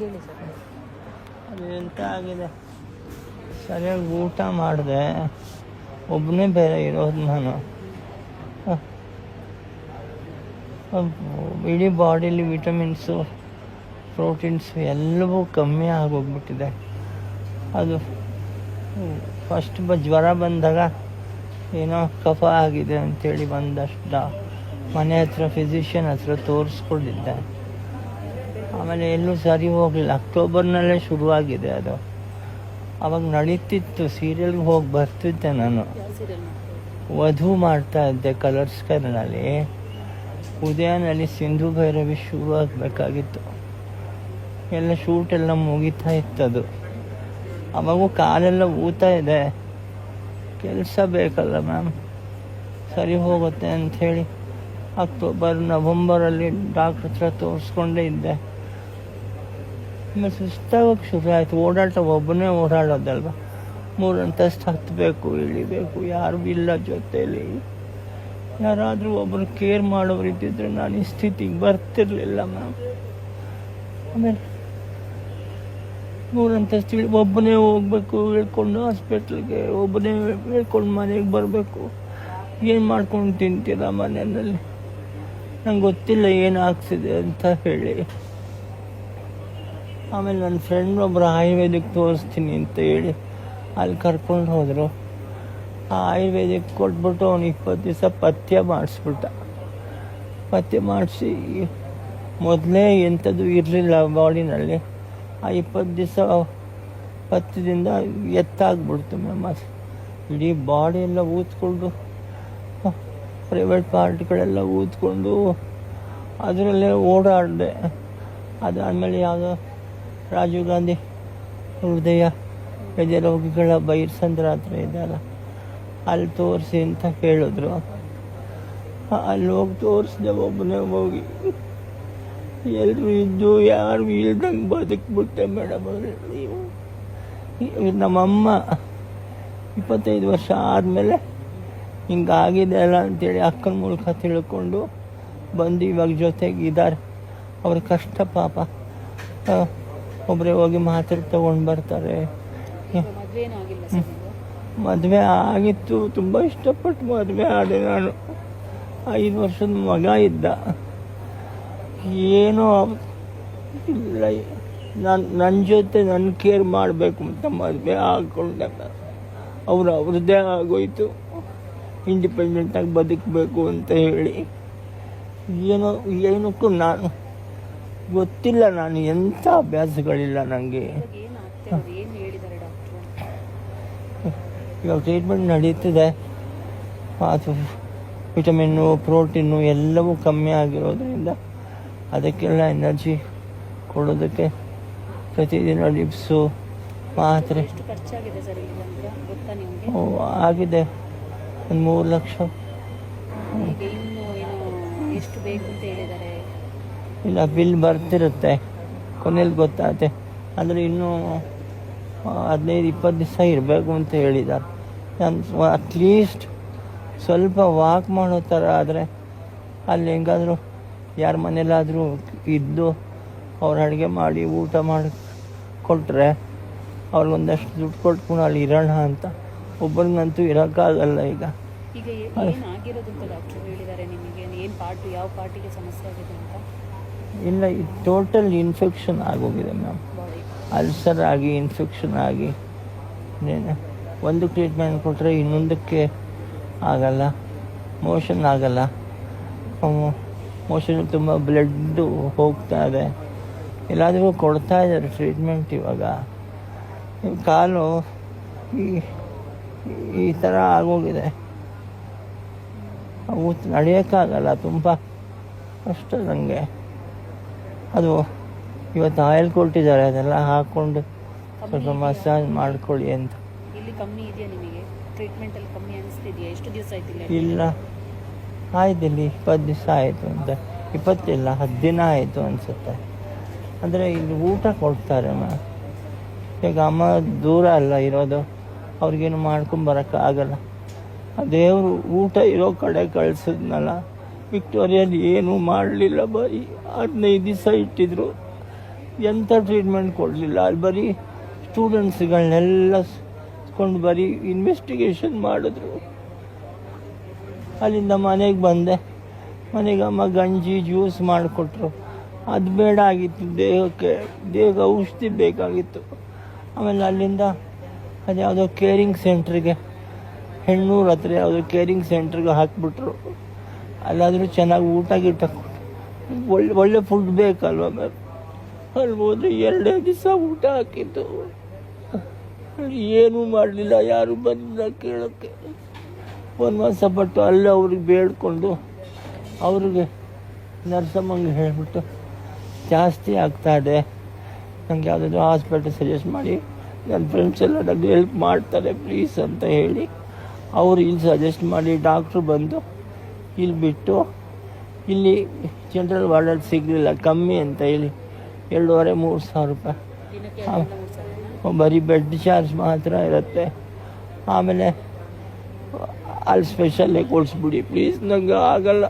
ಹೇಳಿ ಸರ್. ಎಂತ ಆಗಿದೆ? ಸರಿಯಾಗಿ ಊಟ ಮಾಡಿದೆ. ಒಬ್ಬನೇ ಬೇರೆ ಇರೋದು ನಾನು. ಇಡೀ ಬಾಡಿಲಿ ವಿಟಮಿನ್ಸು, ಪ್ರೋಟೀನ್ಸು ಎಲ್ಲವೂ ಕಮ್ಮಿ ಆಗೋಗ್ಬಿಟ್ಟಿದೆ. ಅದು ಫಸ್ಟ್ ಬ ಜ್ವರ ಬಂದಾಗ ಏನೋ ಕಫ ಆಗಿದೆ ಅಂತೇಳಿ ಬಂದಷ್ಟು ಮನೆ ಹತ್ರ ಫಿಸಿಷಿಯನ್ ಹತ್ರ ತೋರಿಸ್ಕೊಂಡಿದ್ದೆ. ಆಮೇಲೆ ಎಲ್ಲೂ ಸರಿ ಹೋಗಲಿಲ್ಲ. ಅಕ್ಟೋಬರ್ನಲ್ಲೇ ಶುರುವಾಗಿದೆ ಅದು. ಅವಾಗ ನಡೀತಿತ್ತು. ಸೀರಿಯಲ್ಗೆ ಹೋಗಿ ಬರ್ತಿದ್ದೆ ನಾನು. ವಧು ಮಾಡ್ತಾ ಇದ್ದೆ ಕಲರ್ಸ್ ಕರ್ನಲ್ಲಿ ಉದಯನಲ್ಲಿ ಸಿಂಧು ಭೈರವಿ ಶುರು ಆಗಬೇಕಾಗಿತ್ತು. ಎಲ್ಲ ಶೂಟ್ ಎಲ್ಲ ಮುಗಿತಾ ಇತ್ತದು. ಅವಾಗೂ ಕಾಲೆಲ್ಲ ಊತಾ ಇದೆ. ಕೆಲಸ ಬೇಕಲ್ಲ ಮ್ಯಾಮ್. ಸರಿ ಹೋಗುತ್ತೆ ಅಂಥೇಳಿ ಅಕ್ಟೋಬರ್, ನವಂಬರಲ್ಲಿ ಡಾಕ್ಟ್ರ್ ಹತ್ರ ತೋರಿಸ್ಕೊಂಡೇ ಇದ್ದೆ. ಆಮೇಲೆ ಸುಸ್ತಾಗೋಕೆ ಶುರು ಆಯಿತು. ಓಡಾಟ ಒಬ್ಬನೇ ಓಡಾಡೋದಲ್ವ? ಮೂರು ಅಂತಸ್ತು ಹತ್ತಬೇಕು ಇಳಿಬೇಕು, ಯಾರು ಇಲ್ಲ ಜೊತೆಯಲ್ಲಿ ಯಾರಾದರೂ ಒಬ್ಬರು ಕೇರ್ ಮಾಡೋರು ಇದ್ದಿದ್ರೆ ನಾನು ಈ ಸ್ಥಿತಿಗೆ ಬರ್ತಿರ್ಲಿಲ್ಲ ಮ್ಯಾಮ್ ಆಮೇಲೆ ಮೂರು ಅಂತಸ್ತು ಇಳಿ, ಒಬ್ಬನೇ ಹೋಗ್ಬೇಕು, ಹೇಳ್ಕೊಂಡು ಹಾಸ್ಪಿಟ್ಲಿಗೆ ಒಬ್ಬನೇ ಹೇಳ್ಕೊಂಡು ಮನೆಗೆ ಬರಬೇಕು. ಏನು ಮಾಡ್ಕೊಂಡು ತಿಂತೀರ ಮನೆಯಲ್ಲಿ? ನಂಗೆ ಗೊತ್ತಿಲ್ಲ ಏನಾಗ್ತಿದೆ ಅಂತ ಹೇಳಿ. ಆಮೇಲೆ ನನ್ನ ಫ್ರೆಂಡ್ ಒಬ್ಬರು ಆಯುರ್ವೇದಿಕ್ ತೋರಿಸ್ತೀನಿ ಅಂತ ಹೇಳಿ ಅಲ್ಲಿ ಕರ್ಕೊಂಡು ಹೋದರು. ಆ ಆಯುರ್ವೇದಿಕ್ ಕೊಟ್ಬಿಟ್ಟು ಅವ್ನು ಇಪ್ಪತ್ತು ದಿವಸ ಪಥ್ಯ ಮಾಡಿಸ್ಬಿಟ್ಟ. ಪಥ್ಯ ಮಾಡಿಸಿ ಮೊದಲೇ ಎಂಥದ್ದು ಇರಲಿಲ್ಲ ಬಾಡಿನಲ್ಲಿ. ಆ ಇಪ್ಪತ್ತು ದಿವಸ ಪಥ್ಯದಿಂದ ಎತ್ತಾಗ್ಬಿಡ್ತು ಮ್ಯಾಮ್ ಅದು ಇಡೀ ಬಾಡಿ ಎಲ್ಲ ಊದ್ಕೊಂಡು ಪ್ರೈವೇಟ್ ಪಾರ್ಟ್ಗಳೆಲ್ಲ ಊದ್ಕೊಂಡು, ಅದರಲ್ಲೇ ಓಡಾಡಿದೆ. ಅದಾದಮೇಲೆ ಯಾವುದೋ ರಾಜೀವ್ ಗಾಂಧಿ ಹೃದಯ ರೋಗಿಗಳ ಬೈರ್ಸಂದ್ರ ಹತ್ರ ಇದೆಯಲ್ಲ ಅಲ್ಲಿ ತೋರಿಸಿ ಅಂತ ಹೇಳಿದ್ರು ಆ- ಅಲ್ಲಿ ಹೋಗಿ ತೋರಿಸಿದೆ ಒಬ್ಬನೇ ಹೋಗಿ ಎಲ್ಲರೂ ಇದ್ದು ಯಾರು ಇಲ್ದಂಗೆ ಬದುಕ್ಬಿಟ್ಟೆ ಮೇಡಮ್ ಈ- ನಮ್ಮಮ್ಮ ಇಪ್ಪತ್ತೈದು ವರ್ಷ ಆದಮೇಲೆ ಹಿಂಗಾಗಿದೆ ಅಲ್ಲ ಅಂತೇಳಿ ಅಕ್ಕನ ಮೂಲಕ ತಿಳ್ಕೊಂಡು ಬಂದು ಇವಾಗ ಜೊತೆಗೆ ಇದ್ದಾರೆ. ಅವ್ರ ಕಷ್ಟ ಪಾಪ. ಒಬ್ಬರೇ ಹೋಗಿ ಮಾತ್ರೆ ತಗೊಂಡು ಬರ್ತಾರೆ. ಮದುವೆ ಆಗಿತ್ತು. ತುಂಬ ಇಷ್ಟಪಟ್ಟು ಮದುವೆ ಆದೆ ನಾನು. ಐದು ವರ್ಷದ ಮಗ ಇದ್ದ. ಏನೋ ಇಲ್ಲ. ನನ್ನ ನನ್ನ ಜೊತೆ ನನ್ನ ಕೇರ್ ಮಾಡಬೇಕು ಅಂತ ಮದುವೆ ಹಾಕ್ಕೊಂಡೆ ಅವರು ಅವ್ರದ್ದೇ ಆಗೋಯ್ತು. ಇಂಡಿಪೆಂಡೆಂಟಾಗಿ ಬದುಕಬೇಕು ಅಂತ ಹೇಳಿ. ಏನೋ ಏನಕ್ಕೂ ನಾನು ಗೊತ್ತಿಲ್ಲ ನಾನು ಎಂಥ ಅಭ್ಯಾಸಗಳಿಲ್ಲ ನನಗೆ ಇವಾಗ ಟ್ರೀಟ್ಮೆಂಟ್ ನಡೀತಿದೆ. ಅದು ವಿಟಮಿನ್ನು ಪ್ರೋಟೀನು ಎಲ್ಲವೂ ಕಮ್ಮಿ ಆಗಿರೋದ್ರಿಂದ ಅದಕ್ಕೆಲ್ಲ ಎನರ್ಜಿ ಕೊಡೋದಕ್ಕೆ ಪ್ರತಿದಿನ ಲಿಪ್ಸು ಮಾತ್ರೆ. ಆಗಿದೆ. ಒಂದು ಮೂರು ಲಕ್ಷ. ಎಷ್ಟು ಬೇಕು ಅಂತ ಹೇಳಿದ್ದಾರೆ? ಇಲ್ಲ, ಬಿಲ್ ಬರ್ತಿರುತ್ತೆ. ಕೊನೆಯಲ್ಲಿ ಗೊತ್ತಾಗುತ್ತೆ ಆದರೆ ಇನ್ನೂ ಹದಿನೈದು, ಇಪ್ಪತ್ತು ದಿವಸ ಇರಬೇಕು ಅಂತ ಹೇಳಿದ್ದಾರೆ ನಾನು ಅಟ್ಲೀಸ್ಟ್ ಸ್ವಲ್ಪ ವಾಕ್ ಮಾಡೋ ಥರ ಆದರೆ ಅಲ್ಲಿ ಹೆಂಗಾದರೂ ಯಾರ ಮನೇಲಾದರೂ ಇದ್ದು ಅವ್ರು ಅಡುಗೆ ಮಾಡಿ, ಊಟ ಮಾಡಿ ಕೊಟ್ಟರೆ ಅವ್ರಿಗೊಂದಷ್ಟು ದುಡ್ಡು ಕೊಟ್ಕೊಂಡು ಅಲ್ಲಿ ಇರೋಣ ಅಂತ. ಒಬ್ಬರಿಗಂತೂ ಇರೋಕ್ಕಾಗಲ್ಲ ಈಗ. ಈಗ ಏ- ಆಗಿರೋದು ಅಂತ ಹೇಳಿದ್ದಾರೆ ನಿಮಗೆ? ಏನು ಯಾವ ಪಾರ್ಟಿಗೆ ಸಮಸ್ಯೆ ಆಗಿದೆ ಇಲ್ಲ, ಈ ಟೋಟಲ್ ಇನ್ಫೆಕ್ಷನ್ ಆಗೋಗಿದೆ ಮ್ಯಾಮ್ ಅಲ್ಸರ್ ಆಗಿ ಇನ್ಫೆಕ್ಷನ್ ಆಗಿ. ಒಂದು ಟ್ರೀಟ್ಮೆಂಟ್ ಕೊಟ್ಟರೆ ಇನ್ನೊಂದಕ್ಕೆ ಆಗಲ್ಲ ಮೋಷನ್ ಆಗಲ್ಲ. ಮೋಷನ್ ತುಂಬ ಬ್ಲಡ್ಡು ಹೋಗ್ತಾ ಇದೆ. ಎಲ್ಲಾದರೂ ಕೊಡ್ತಾ ಇದ್ದಾರೆ ಟ್ರೀಟ್ಮೆಂಟ್ ಇವಾಗ. ಕಾಲು ಈ ಈ ಥರ ಆಗೋಗಿದೆ. ಅವು ನಡೆಯೋಕ್ಕಾಗಲ್ಲ, ತುಂಬ ಕಷ್ಟ ನನಗೆ ಅದು ಇವತ್ತು ಆಯಿಲ್ ಕೊಟ್ಟಿದ್ದಾರೆ ಅದೆಲ್ಲ ಹಾಕ್ಕೊಂಡು ಸ್ವಲ್ಪ ಮಸಾಜ್ ಮಾಡ್ಕೊಳ್ಳಿ ಅಂತ. ಇಲ್ಲಿ ಕಮ್ಮಿ ಇದೆಯಾ ನಿಮಗೆ? ಟ್ರೀಟ್ಮೆಂಟಲ್ಲಿ ಕಮ್ಮಿ ಅನಿಸ್ತಿದೆಯಾ? ಎಷ್ಟು ದಿವಸ ಆಯ್ತು ಇಲ್ಲಿ ಇಲ್ಲ. ಆಯ್ತು ಇಲ್ಲಿ ಇಪ್ಪತ್ತು ದಿವಸ ಆಯಿತು ಅಂತ. ಇಪ್ಪತ್ತಿಲ್ಲ ಹತ್ತು ದಿನ ಆಯಿತು ಅನಿಸುತ್ತೆ. ಅಂದರೆ ಇಲ್ಲಿ ಊಟ ಕೊಡ್ತಾರೆ ಮಾ. ಈಗ ಅಮ್ಮ ದೂರ ಅಲ್ಲ ಇರೋದು. ಅವ್ರಿಗೇನು ಮಾಡ್ಕೊಂಡು ಬರೋಕ್ಕಾಗಲ್ಲ. ದೇವರು ಊಟ ಇರೋ ಕಡೆ ಕಳಿಸಿದ್ನಲ್ಲ. ವಿಕ್ಟೋರಿಯಲ್ಲಿ ಏನೂ ಮಾಡಲಿಲ್ಲ, ಬರೀ ಹದಿನೈದು ದಿವಸ ಇಟ್ಟಿದ್ರು. ಎಂಥ ಟ್ರೀಟ್ಮೆಂಟ್ ಕೊಡಲಿಲ್ಲ. ಅಲ್ಲಿ ಬರೀ ಸ್ಟೂಡೆಂಟ್ಸ್ಗಳನ್ನೆಲ್ಲ ಕೊಂಡು ಬರೀ ಇನ್ವೆಸ್ಟಿಗೇಷನ್ ಮಾಡಿದ್ರು. ಅಲ್ಲಿಂದ ಮನೆಗೆ ಬಂದೆ. ಮನೆಗೆ ಅಮ್ಮ ಗಂಜಿ ಜ್ಯೂಸ್ ಮಾಡಿಕೊಟ್ರು. ಅದು ಬೇಡ ಆಗಿತ್ತು. ದೇಹಕ್ಕೆ ದೇಹ ಔಷಧಿ ಬೇಕಾಗಿತ್ತು. ಆಮೇಲೆ ಅಲ್ಲಿಂದ ಅದು ಯಾವುದೋ ಕೇರಿಂಗ್ ಸೆಂಟ್ರಿಗೆ ಹೆಣ್ಣೂರು ಹತ್ರ ಯಾವುದೋ ಕೇರಿಂಗ್ ಸೆಂಟ್ರಿಗೆ ಹಾಕಿಬಿಟ್ರು. ಅಲ್ಲಾದರೂ ಚೆನ್ನಾಗಿ ಊಟ ಗೀಟ ಒಳ್ಳೆ ಒಳ್ಳೆ ಫುಡ್ ಬೇಕಲ್ವ ಮ್ಯಾಮ್ ಅಲ್ಲಿ ಹೋದರೆ ಎರಡೇ ದಿವಸ ಊಟ ಹಾಕಿತ್ತು ಏನೂ ಮಾಡಲಿಲ್ಲ, ಯಾರು ಬಂದಿಲ್ಲ ಕೇಳೋಕ್ಕೆ. ಒಂದು ಮಾಸ ಪಟ್ಟು ಅಲ್ಲೇ ಅವ್ರಿಗೆ ಬೇಡ್ಕೊಂಡು ಅವ್ರಿಗೆ ನರ್ಸಮ್ಮಂಗೆ ಹೇಳಿಬಿಟ್ಟು ಜಾಸ್ತಿ ಆಗ್ತಾ ಇದೆ. ನನಗೆ ಯಾವುದಾದ್ರು ಹಾಸ್ಪಿಟಲ್ ಸಜೆಸ್ಟ್ ಮಾಡಿ ನನ್ನ ಫ್ರೆಂಡ್ಸ್ ಎಲ್ಲ ನನಗೆ ಹೆಲ್ಪ್ ಮಾಡ್ತಾರೆ ಪ್ಲೀಸ್ ಅಂತ ಹೇಳಿ ಅವರು ಇಲ್ಲಿ ಸಜೆಸ್ಟ್ ಮಾಡಿ ಡಾಕ್ಟ್ರು ಬಂದು ಇಲ್ಲಿ ಬಿಟ್ಟು ಇಲ್ಲಿ ಜನರಲ್ ವಾರ್ಡಲ್ಲಿ ಸಿಗಲಿಲ್ಲ ಕಮ್ಮಿ ಅಂತ ಹೇಳಿ. ಎರಡೂವರೆ ಮೂರು ಸಾವಿರ ರೂಪಾಯಿ? ಬರೀ ಬೆಡ್ ಚಾರ್ಜ್ ಮಾತ್ರ ಇರುತ್ತೆ. ಆಮೇಲೆ ಅಲ್ಲಿ ಸ್ಪೆಷಲ್ಲೇ ಕೊಡಿಸ್ಬಿಡಿ ಪ್ಲೀಸ್ ನಂಗೆ ಆಗಲ್ಲ.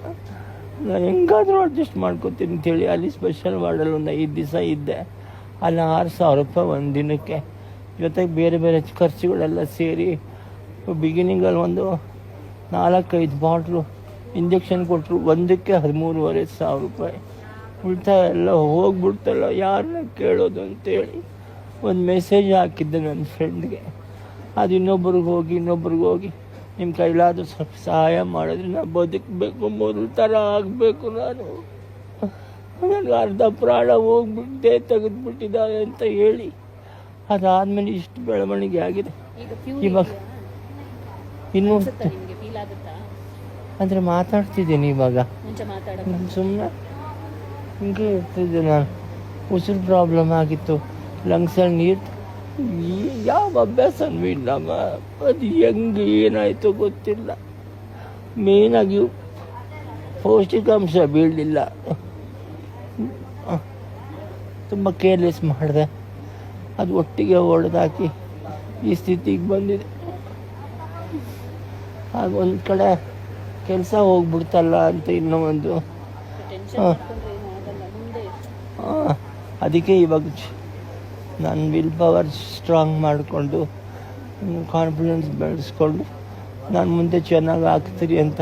ನಾನು ಹೆಂಗಾದರೂ ಅಡ್ಜಸ್ಟ್ ಮಾಡ್ಕೊತೀನಿ ಅಂತೇಳಿ ಅಲ್ಲಿ ಸ್ಪೆಷಲ್ ವಾರ್ಡಲ್ಲಿ ಒಂದು ಐದು ದಿವಸ ಇದ್ದೆ. ಅಲ್ಲಿ ಆರು ಸಾವಿರ ರೂಪಾಯಿ ಒಂದು ದಿನಕ್ಕೆ. ಜೊತೆಗೆ ಬೇರೆ ಬೇರೆ ಖರ್ಚುಗಳೆಲ್ಲ ಸೇರಿ ಬಿಗಿನಿಂಗಲ್ಲಿ ಒಂದು ನಾಲ್ಕೈದು ಬಾಟ್ಲು ಇಂಜೆಕ್ಷನ್ ಕೊಟ್ಟರು ಒಂದಕ್ಕೆ ಹದಿಮೂರುವರೆ ಸಾವಿರ ರೂಪಾಯಿ. ಉಳಿತಾಯ ಎಲ್ಲ ಹೋಗ್ಬಿಡ್ತಲ್ಲ ಯಾರನ್ನ ಕೇಳೋದು ಅಂತೇಳಿ ಒಂದು ಮೆಸೇಜ್ ಹಾಕಿದ್ದೆ ನನ್ನ ಫ್ರೆಂಡ್ಗೆ ಅದು ಇನ್ನೊಬ್ರಿಗೆ ಹೋಗಿ ಇನ್ನೊಬ್ರಿಗೆ ಹೋಗಿ ನಿಮ್ಮ ಕೈಲಾದರೂ ಸ್ವಲ್ಪ ಸಹಾಯ ಮಾಡಿದ್ರೆ ನಾನು ಬದುಕಬೇಕು ಮೊದಲು ಥರ ಆಗಬೇಕು ನಾನು. ನನಗೆ ಅರ್ಧ ಪ್ರಾಣ ಹೋಗ್ಬಿಟ್ಟೆ ತೆಗೆದುಬಿಟ್ಟಿದ್ದಾರೆ ಅಂತ ಹೇಳಿ. ಅದಾದಮೇಲೆ ಇಷ್ಟು ಬೆಳವಣಿಗೆ ಆಗಿದೆ. ಇವಾಗ- ಇನ್ನೂ ಅಂದರೆ ಮಾತಾಡ್ತಿದ್ದೀನಿ ಇವಾಗ. ಸುಮ್ಮನೆ ಹಿಂಗೆ ಇರ್ತಿದ್ದೆ ನಾನು. ಉಸಿರು ಪ್ರಾಬ್ಲಮ್ ಆಗಿತ್ತು. ಲಂಗ್ಸಲ್ಲಿ ನೀರು ಯಾವ ಅಭ್ಯಾಸ ಇಲ್ಲಮ್ಮ ಅದು ಹೆಂಗೆ ಏನಾಯಿತು ಗೊತ್ತಿಲ್ಲ. ಮೇಯ್ನಾಗಿ ಪೌಷ್ಟಿಕಾಂಶ ಬೀಳಲಿಲ್ಲ. ತುಂಬ ಕೇರ್ಲೆಸ್ ಮಾಡಿದೆ. ಅದು ಒಟ್ಟಿಗೆ ಹೊಡೆದಾಕಿ ಈ ಸ್ಥಿತಿಗೆ ಬಂದಿದೆ. ಆಗ ಒಂದು ಕಡೆ ಕೆಲಸ ಹೋಗ್ಬಿಡ್ತಲ್ಲ ಅಂತ ಇನ್ನೂ ಒಂದು. ಆ, ಅದಕ್ಕೆ ಇವಾಗ ನಾನು ವಿಲ್ ಪವರ್ ಸ್ಟ್ರಾಂಗ್ ಮಾಡಿಕೊಂಡು ಕಾನ್ಫಿಡೆನ್ಸ್ ಬೆಳೆಸ್ಕೊಂಡು ನಾನು ಮುಂದೆ ಚೆನ್ನಾಗಿ ಆಗ್ತೀರಿ ಅಂತ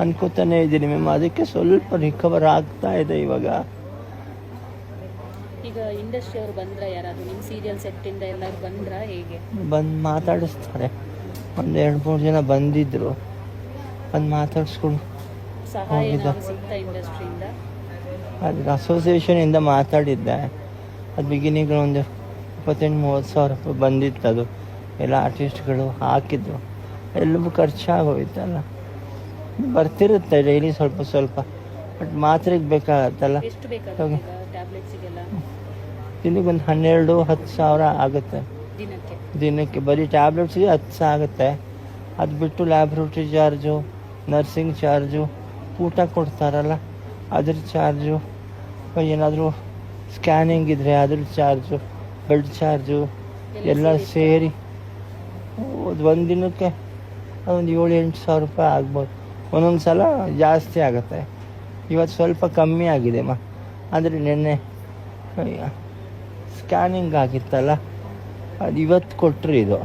ಅನ್ಕೋತಾನೆ ಇದ್ದೀನಿ ಮ್ಯಾಮ್ ಅದಕ್ಕೆ ಸ್ವಲ್ಪ ರಿಕವರ್ ಆಗ್ತಾ ಇದೆ ಇವಾಗ. ಈಗ ಇಂಡಸ್ಟ್ರಿ ಅವ್ರು ಬಂದ್ರ ಯಾರಾದ್ರು ನಿಮ್ಮ ಸೀರಿಯಲ್ ಸೆಟ್ಟಿಂದ ಎಲ್ಲರೂ ಬಂದ್ರ ಹೇಗೆ? ಬಂದು ಮಾತಾಡಿಸ್ತಾರೆ. ಒಂದು ಎರಡು ಮೂರು ಜನ ಬಂದಿದ್ದರು ಬಂದು ಮಾತಾಡಿಸ್ಕೊಂಡು ಸಹಾಯ? ಏನಾದ್ರು ಸಿಗ್ತಾ ಇಂಡಸ್ಟ್ರಿಯಿಂದ ಅದ್ರ ಅಸೋಸಿಯೇಷನಿಂದ ಮಾತಾಡಿದ್ದೆ. ಅದು ಬಿಗಿನಿಂಗ್ ಒಂದು ಇಪ್ಪತ್ತೆಂಟು ಮೂವತ್ತು ಸಾವಿರ ರೂಪಾಯಿ ಬಂದಿತ್ತು ಅದು. ಎಲ್ಲ ಆರ್ಟಿಸ್ಟ್ಗಳು ಹಾಕಿದ್ರು. ಎಲ್ಲವೂ ಖರ್ಚಾಗೋಯ್ತಲ್ಲ. ಬರ್ತಿರುತ್ತೆ ಡೈಲಿ ಸ್ವಲ್ಪ ಸ್ವಲ್ಪ. ಬಟ್ ಮಾತ್ರೆಗೆ ಬೇಕಾಗತ್ತಲ್ಲ. ದಿನಕ್ಕೆ ಒಂದು ಹನ್ನೆರಡು ಹತ್ತು ಸಾವಿರ ಆಗುತ್ತೆ. ದಿನಕ್ಕೆ. ದಿನಕ್ಕೆ. ಬರೀ ಟ್ಯಾಬ್ಲೆಟ್ಸ್ಗೆ ಹತ್ತು ಸಾವಿರ ಆಗುತ್ತೆ. ಅದು ಬಿಟ್ಟು ಲ್ಯಾಬ್ರೋಟ್ರಿ ಚಾರ್ಜು ನರ್ಸಿಂಗ್ ಚಾರ್ಜು ಊಟ ಕೊಡ್ತಾರಲ್ಲ ಅದ್ರ ಚಾರ್ಜು ಏನಾದರೂ ಸ್ಕ್ಯಾನಿಂಗ್ ಇದ್ದರೆ ಅದ್ರ ಚಾರ್ಜು ಬ್ಲಡ್ ಚಾರ್ಜು ಎಲ್ಲ ಸೇರಿ ಒಂದು ದಿನಕ್ಕೆ ಒಂದು ಏಳು ಎಂಟು ಸಾವಿರ ರೂಪಾಯಿ ಆಗ್ಬೋದು. ಒಂದೊಂದು ಸಲ ಜಾಸ್ತಿ ಆಗುತ್ತೆ. ಇವತ್ತು ಸ್ವಲ್ಪ ಕಮ್ಮಿ ಆಗಿದೆ ಮಾ. ಆದರೆ ನಿನ್ನೆ ಸ್ಕ್ಯಾನಿಂಗ್ ಆಗಿತ್ತಲ್ಲ ಅದು ಇವತ್ತು ಕೊಟ್ಟರು ಇದು.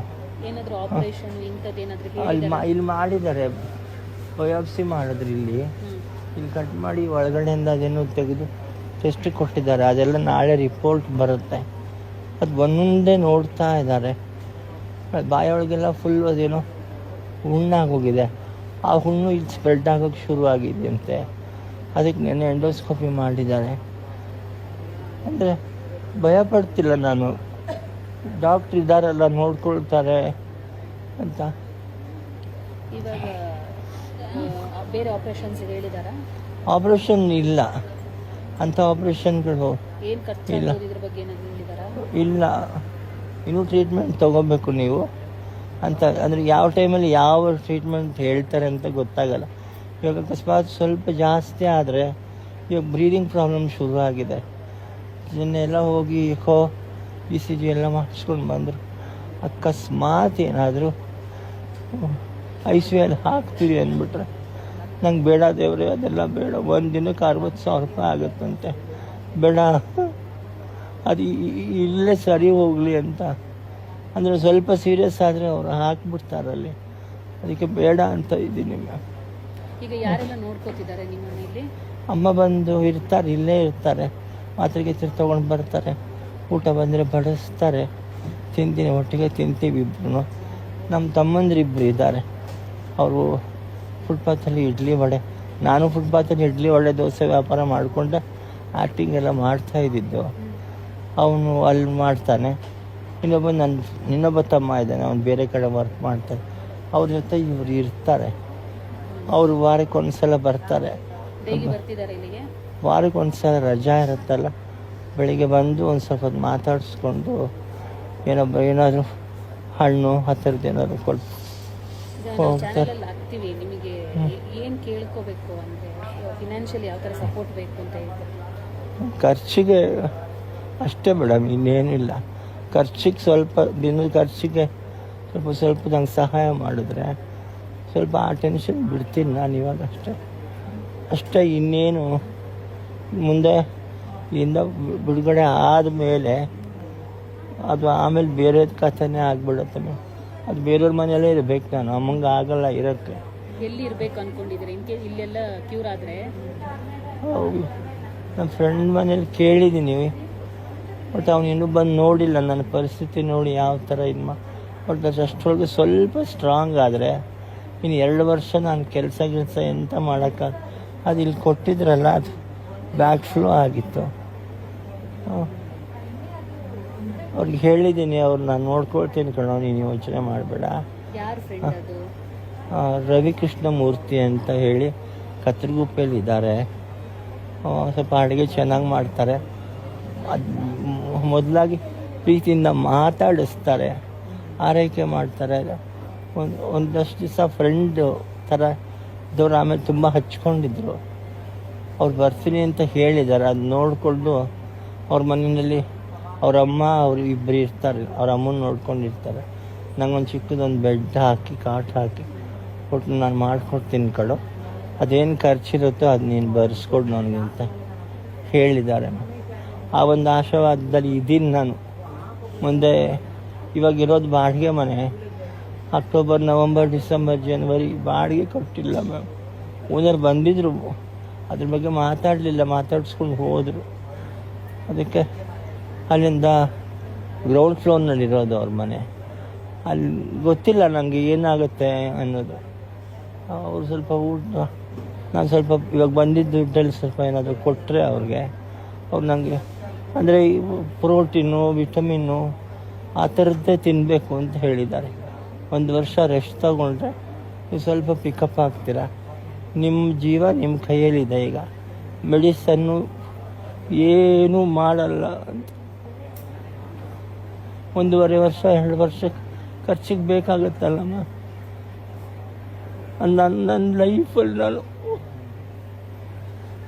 ಅಲ್ಲಿ ಮಾ ಇಲ್ಲಿ ಮಾಡಿದ್ದಾರೆ. ಬಯೋಪ್ಸಿ ಮಾಡಿದ್ರು ಇಲ್ಲಿ ಇಲ್ಲಿ ಕಟ್ ಮಾಡಿ ಒಳಗಡೆಯಿಂದ ಅದೇನು ತೆಗೆದು ಟೆಸ್ಟ್ ಕೊಟ್ಟಿದ್ದಾರೆ. ಅದೆಲ್ಲ ನಾಳೆ ರಿಪೋರ್ಟ್ ಬರುತ್ತೆ. ಅದು ಒಂದೊಂದೇ ನೋಡ್ತಾ ಇದ್ದಾರೆ. ಅದು ಬಾಯೊಳಗೆಲ್ಲ ಫುಲ್ ಅದೇನೋ ಹುಣ್ಣಾಗೋಗಿದೆ ಆ ಹುಣ್ಣು ಇಲ್ಲಿ ಸ್ಪ್ರೆಡ್ ಆಗೋಕ್ಕೆ ಶುರು ಆಗಿದೆಯಂತೆ ಅದಕ್ಕೆ ನೆನ್ನೆ ಎಂಡೋಸ್ಕೋಪಿ ಮಾಡಿದ್ದಾರೆ. ಅಂದರೆ ಭಯ ಪಡ್ತಿಲ್ಲ ನಾನು. ಡಾಕ್ಟ್ರ್ ಇದ್ದಾರೆಲ್ಲ ನೋಡ್ಕೊಳ್ತಾರೆ ಅಂತ. ಬೇರೆ ಆಪರೇಷನ್ಸ್ ಹೇಳಿದಾರಾ? ಆಪರೇಷನ್ ಇಲ್ಲ. ಅಂಥ ಆಪ್ರೇಷನ್ಗಳು ಏನ್ ಖರ್ಚು ಇಲ್ಲ. ಆಗ್ಬೋದು ಇದ್ರ ಬಗ್ಗೆ ಏನಾದ್ರು ಹೇಳಿದಾರಾ? ಇಲ್ಲ. ಇನ್ನೂ ಟ್ರೀಟ್ಮೆಂಟ್ ತಗೋಬೇಕು ನೀವು. ಅಂತ ಅಂದರೆ ಯಾವ ಟೈಮಲ್ಲಿ ಯಾವ ಟ್ರೀಟ್ಮೆಂಟ್ ಹೇಳ್ತಾರೆ ಅಂತ ಗೊತ್ತಾಗಲ್ಲ. ಇವಾಗ ಅಕಸ್ಮಾತ್ ಸ್ವಲ್ಪ ಜಾಸ್ತಿ ಆದರೆ ಇವಾಗ ಬ್ರೀದಿಂಗ್ ಪ್ರಾಬ್ಲಮ್ ಶುರು ಆಗಿದೆ. ಇದನ್ನೆಲ್ಲ ಹೋಗಿ ಹೋ ಇ ಸಿ ಜಿ ಎಲ್ಲ ಮಾಡಿಸ್ಕೊಂಡು ಬಂದರು. ಅಕಸ್ಮಾತ್ ಏನಾದರೂ ಐ ಸಿ ಹಾಕ್ತೀರಿ ಅಂದ್ಬಿಟ್ರೆ ನಂಗೆ ಬೇಡ ದೇವ್ರೆ ಅದೆಲ್ಲ ಬೇಡ. ಒಂದು ದಿನಕ್ಕೆ ಅರವತ್ತು ಸಾವಿರ ರೂಪಾಯಿ ಆಗುತ್ತಂತೆ. ಬೇಡ. ಅದು ಇಲ್ಲೇ ಸರಿ ಹೋಗಲಿ ಅಂತ. ಅಂದರೆ ಸ್ವಲ್ಪ ಸೀರಿಯಸ್ ಆದರೆ ಅವರು ಹಾಕ್ಬಿಡ್ತಾರಲ್ಲಿ ಅದಕ್ಕೆ ಬೇಡ ಅಂತ ಇದ್ದೀನಿ ಮ್ಯಾಮ್ ಈಗ ಯಾರೆಲ್ಲ ನೋಡ್ಕೋತಿದ್ದಾರೆ ನಿಮ್ಮ ಮನೆಯಲ್ಲಿ? ಅಮ್ಮ ಬಂದು ಇರ್ತಾರೆ ಇಲ್ಲೇ ಇರ್ತಾರೆ. ಮಾತ್ರೆ ಗೀತ್ರೆ ತೊಗೊಂಡು ಬರ್ತಾರೆ. ಊಟ ಬಂದರೆ ಬಡಿಸ್ತಾರೆ. ತಿಂತೀನಿ ಒಟ್ಟಿಗೆ ತಿಂತೀವಿ ಇಬ್ಬರು ನಮ್ಮ ತಮ್ಮಂದಿರಿಬ್ಬರು ಇದ್ದಾರೆ. ಅವರು ಫುಟ್ಪಾತಲ್ಲಿ ಇಡ್ಲಿ ವಡೆ. ನಾನು ಫುಟ್ಪಾತಲ್ಲಿ ಇಡ್ಲಿ ವಡೆ ದೋಸೆ ವ್ಯಾಪಾರ ಮಾಡಿಕೊಂಡೆ. ಆ್ಯಕ್ಟಿಂಗ್ ಎಲ್ಲ ಮಾಡ್ತಾ ಇದ್ದಿದ್ದು. ಅವನು ಅಲ್ಲಿ ಮಾಡ್ತಾನೆ. ಇನ್ನೊಬ್ಬ ನನ್ನ ಇನ್ನೊಬ್ಬ ತಮ್ಮ ಇದ್ದಾನೆ. ಅವ್ನು ಬೇರೆ ಕಡೆ ವರ್ಕ್ ಮಾಡ್ತಾನೆ. ಅವ್ರ ಜೊತೆ ಇವರು ಇರ್ತಾರೆ. ಅವರು ವಾರಕ್ಕೆ ಒಂದು ಸಲ ಬರ್ತಾರೆ ವಾರಕ್ಕೆ ಒಂದು ಸಲ ರಜಾ ಇರುತ್ತಲ್ಲ. ಬೆಳಿಗ್ಗೆ ಬಂದು ಒಂದು ಸ್ವಲ್ಪ ಹೊತ್ತು ಮಾತಾಡಿಸ್ಕೊಂಡು ಏನೊಬ್ಬ ಏನಾದರೂ ಹಣ್ಣು ಆ ಥರದ್ದು ಏನಾದರೂ ಕೊಟ್ಟು. ಚಾನಲಲ್ಲಿ ಹಾಕ್ತೀವಿ ನಿಮಗೆ ಏನು ಕೇಳ್ಕೋಬೇಕು ಅಂದರೆ ಫಿನಾನ್ಷಿಯಲಿ ಯಾವ ಥರ ಸಪೋರ್ಟ್ ಬೇಕು ಅಂತ ಖರ್ಚಿಗೆ ಅಷ್ಟೇ ಮೇಡಮ್ ಇನ್ನೇನಿಲ್ಲ. ಖರ್ಚಿಗೆ ಸ್ವಲ್ಪ ದಿನದ ಖರ್ಚಿಗೆ ಸ್ವಲ್ಪ ಸ್ವಲ್ಪ ನಂಗೆ ಸಹಾಯ ಮಾಡಿದ್ರೆ ಸ್ವಲ್ಪ ಆ ಟೆನ್ಷನ್ ಬಿಡ್ತೀನಿ ನಾನು ಇವಾಗ ಅಷ್ಟೇ. ಅಷ್ಟೇ ಇನ್ನೇನು ಮುಂದೆ ಇಂದ ಬಿಡುಗಡೆ ಆದಮೇಲೆ ಅದು ಆಮೇಲೆ ಬೇರೆದ ಕಥೆನೇ ಆಗಿಬಿಡುತ್ತೆ ಮೇಡಮ್ ಅದು ಬೇರೆಯವ್ರ ಮನೆಯಲ್ಲೇ ಇರಬೇಕು ನಾನು ಅಮ್ಮಂಗೆ ಆಗಲ್ಲ ಇರೋಕ್ಕೆ. ಎಲ್ಲಿ ಇರಬೇಕು ಅನ್ಕೊಂಡಿದ್ರೆ ಇನ್ ಕೇಸ್ ಇಲ್ಲೆಲ್ಲ ಕ್ಯೂರ್ ಆದರೆ? ಹೌದು. ನಮ್ಮ ಫ್ರೆಂಡ್ ಮನೇಲಿ ಕೇಳಿದ್ದೀನಿ. ಬಟ್ ಅವನು ಇನ್ನೂ ಬಂದು ನೋಡಿಲ್ಲ ನನ್ನ ಪರಿಸ್ಥಿತಿ ನೋಡಿ ಯಾವ ಥರ ಇದು ಮಾ ಬಟ್ ಅದು ಅಷ್ಟರೊಳಗೆ ಸ್ವಲ್ಪ ಸ್ಟ್ರಾಂಗ್ ಆದರೆ ಇನ್ನು ಎರಡು ವರ್ಷ ನಾನು ಕೆಲಸ ಕೆಲಸ ಎಂತ ಮಾಡೋಕ್ಕ ಅದು ಇಲ್ಲಿ ಕೊಟ್ಟಿದ್ರಲ್ಲ ಅದು ಬ್ಯಾಕ್ ಫ್ಲೋ ಆಗಿತ್ತು. ಅವ್ರಿಗೆ ಹೇಳಿದ್ದೀನಿ ಅವ್ರು ನಾನು ನೋಡ್ಕೊಳ್ತೀನಿ ಕಣೋ ನೀನು ಯೋಚನೆ ಮಾಡಬೇಡ. ರವಿಕೃಷ್ಣ ಮೂರ್ತಿ ಅಂತ ಹೇಳಿ ಕತ್ರಿಗುಪ್ಪೆಯಲ್ಲಿ ಇದ್ದಾರೆ. ಸ್ವಲ್ಪ ಅಡುಗೆ ಚೆನ್ನಾಗಿ ಮಾಡ್ತಾರೆ. ಅದು ಮೊದಲಾಗಿ ಪ್ರೀತಿಯಿಂದ ಮಾತಾಡಿಸ್ತಾರೆ ಆರೈಕೆ ಮಾಡ್ತಾರೆ. ಒಂದು ಒಂದಷ್ಟು ದಿವಸ ಫ್ರೆಂಡು ಥರ ಇದ್ದವ್ರು ಆಮೇಲೆ ತುಂಬ ಹಚ್ಕೊಂಡಿದ್ರು. ಅವ್ರು ಬರ್ತೀನಿ ಅಂತ ಹೇಳಿದ್ದಾರೆ ಅದು ನೋಡಿಕೊಂಡು ಅವ್ರ ಮನೆಯಲ್ಲಿ ಅವ್ರ ಅಮ್ಮ, ಅವ್ರು ಇಬ್ಬರು ಇರ್ತಾರೆ. ಅವ್ರ ಅಮ್ಮನ ನೋಡ್ಕೊಂಡಿರ್ತಾರೆ. ನಂಗೊಂದು ಚಿಕ್ಕದೊಂದು ಬೆಡ್ ಹಾಕಿ ಕಾಟ್ ಹಾಕಿ ಕೊಟ್ಟು ನಾನು ಮಾಡಿಕೊಡ್ತೀನಿ ಕಡೋ ಅದೇನು ಖರ್ಚಿರುತ್ತೋ ಅದು ನೀನು ಬರೆಸ್ಕೊಡು ನನಗೆ ಅಂತ ಹೇಳಿದ್ದಾರೆ ಆ ಒಂದು ಆಶೀರ್ವಾದದಲ್ಲಿ ಇದ್ದೀನಿ ನಾನು. ಮುಂದೆ ಇವಾಗ ಇರೋದು ಬಾಡಿಗೆ ಮನೆ. ಅಕ್ಟೋಬರ್, ನವಂಬರ್, ಡಿಸೆಂಬರ್, ಜನವರಿ ಬಾಡಿಗೆ ಕೊಟ್ಟಿಲ್ಲ ಮ್ಯಾಮ್. ಓನರ್ ಬಂದಿದ್ರು. ಅದ್ರ ಬಗ್ಗೆ ಮಾತಾಡಲಿಲ್ಲ, ಮಾತಾಡಿಸ್ಕೊಂಡು ಹೋದರು. ಅದಕ್ಕೆ ಅಲ್ಲಿಂದ ಗ್ರೌಂಡ್ ಫ್ಲೋರ್ನಲ್ಲಿರೋದು ಅವ್ರ ಮನೆ. ಅಲ್ಲಿ ಗೊತ್ತಿಲ್ಲ ನನಗೆ ಏನಾಗುತ್ತೆ ಅನ್ನೋದು. ಅವ್ರು ಸ್ವಲ್ಪ ಊಟ, ನಾನು ಸ್ವಲ್ಪ ಇವಾಗ ಬಂದಿದ್ದು ದುಡ್ಡಲ್ಲಿ ಸ್ವಲ್ಪ ಏನಾದರೂ ಕೊಟ್ಟರೆ ಅವ್ರಿಗೆ. ಅವ್ರು ನನಗೆ ಅಂದರೆ ಪ್ರೋಟೀನು ವಿಟಮಿನ್ನು ಆ ಥರದ್ದೇ ತಿನ್ನಬೇಕು ಅಂತ ಹೇಳಿದ್ದಾರೆ. ಒಂದು ವರ್ಷ ರೆಸ್ಟ್ ತಗೊಂಡ್ರೆ ನೀವು ಸ್ವಲ್ಪ ಪಿಕಪ್ ಆಗ್ತೀರಾ? ನಿಮ್ಮ ಜೀವ ನಿಮ್ಮ ಕೈಯಲ್ಲಿದೆ ಈಗ. ಮೆಡಿಸನ್ನು ಏನೂ ಮಾಡಲ್ಲ ಅಂತ ಒಂದೂವರೆ ವರ್ಷ, ಎರಡು ವರ್ಷ ಖರ್ಚಿಗೆ ಬೇಕಾಗುತ್ತಲ್ಲಮ್ಮ. ನನ್ನ ನನ್ನ ಲೈಫಲ್ಲಿ ನಾನು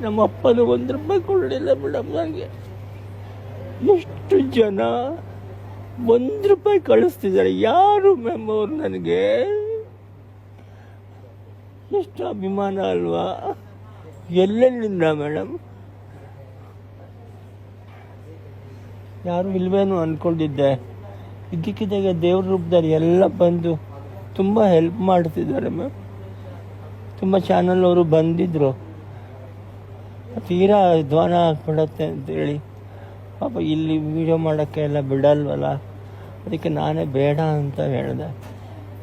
ನಮ್ಮ ಅಪ್ಪನ ಒಂದು ರೂಪಾಯಿ ಕೊಡಲಿಲ್ಲ ಮೇಡಮ್ ನನಗೆ. ಎಷ್ಟು ಜನ ಒಂದು ರೂಪಾಯಿ ಕಳಿಸ್ತಿದ್ದಾರೆ. ಯಾರು ಮ್ಯಾಮ್ ಅವ್ರು ನನಗೆ? ಎಷ್ಟು ಅಭಿಮಾನ ಅಲ್ವಾ? ಎಲ್ಲೆಲ್ಲಿಂದ ಮೇಡಮ್? ಯಾರು ಇಲ್ವೇನು ಅಂದ್ಕೊಂಡಿದ್ದೆ ಇದ್ದಕ್ಕಿದ್ದಾಗ ದೇವ್ರ ರೂಪದಲ್ಲಿ ಎಲ್ಲ ಬಂದು ತುಂಬ ಹೆಲ್ಪ್ ಮಾಡ್ತಿದ್ದಾರೆ ಮ್ಯಾಮ್ ತುಂಬ ಚಾನಲ್ ಅವರು ಬಂದಿದ್ದರು ತೀರಾ ಧ್ವಾನ ಆಗ್ಬಿಡತ್ತೆ ಅಂತೇಳಿ ಪಾಪ ಇಲ್ಲಿ ವೀಡಿಯೋ ಮಾಡೋಕ್ಕೆ ಎಲ್ಲ ಬಿಡಲ್ವಲ್ಲ? ಅದಕ್ಕೆ ನಾನೇ ಬೇಡ ಅಂತ ಹೇಳಿದೆ.